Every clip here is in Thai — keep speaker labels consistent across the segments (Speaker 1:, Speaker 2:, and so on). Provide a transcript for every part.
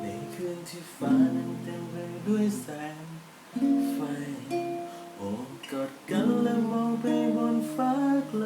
Speaker 1: ในคืนที่ฟ้านั้นเต็มไปด้วยแสงไฟ โอบกอดกันและมองไปบนฟ้าไกล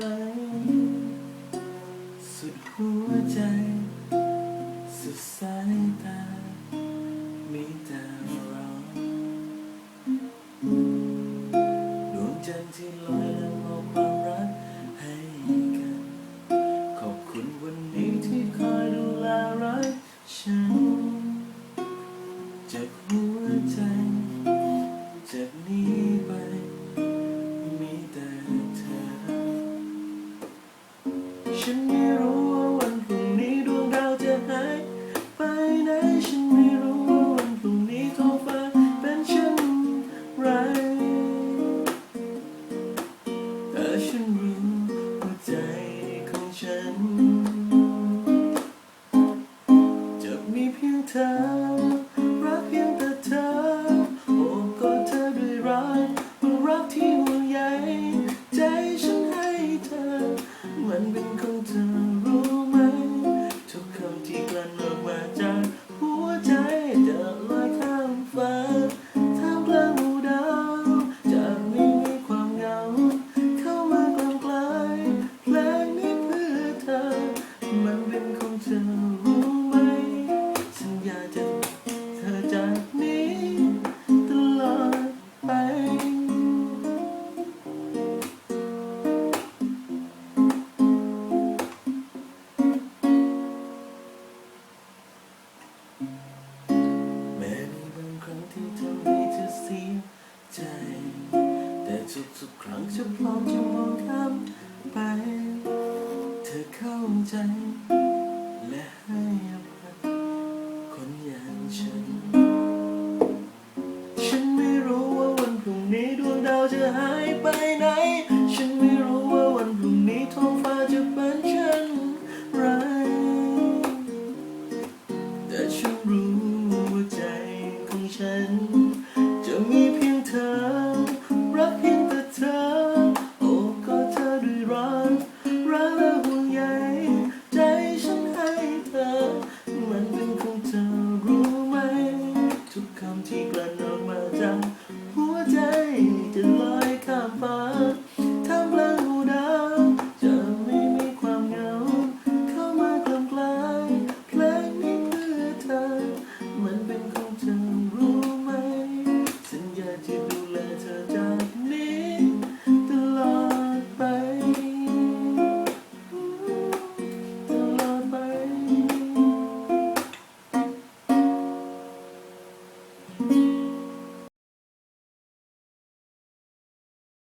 Speaker 1: ฉันยินหัวใจของฉัน จะมีเพียงเธอรักเพียง แม้มีบางครั้งที่เธอห้เธอเสียใจ แต่ทุกๆครั้งฉันพร้อมจะมองข้ามไป เธอเข้าใจ และให้อภัยคนอย่างฉันัน จะมีเพียงเธอ รักเพียงแต่เธอ โอ้ก็เธอด้วยรักรักและห่วงใยใจฉันให้เธอ มันเป็นของเธอรู้ไหม ทุกคำที่กลั่นออกมาจาก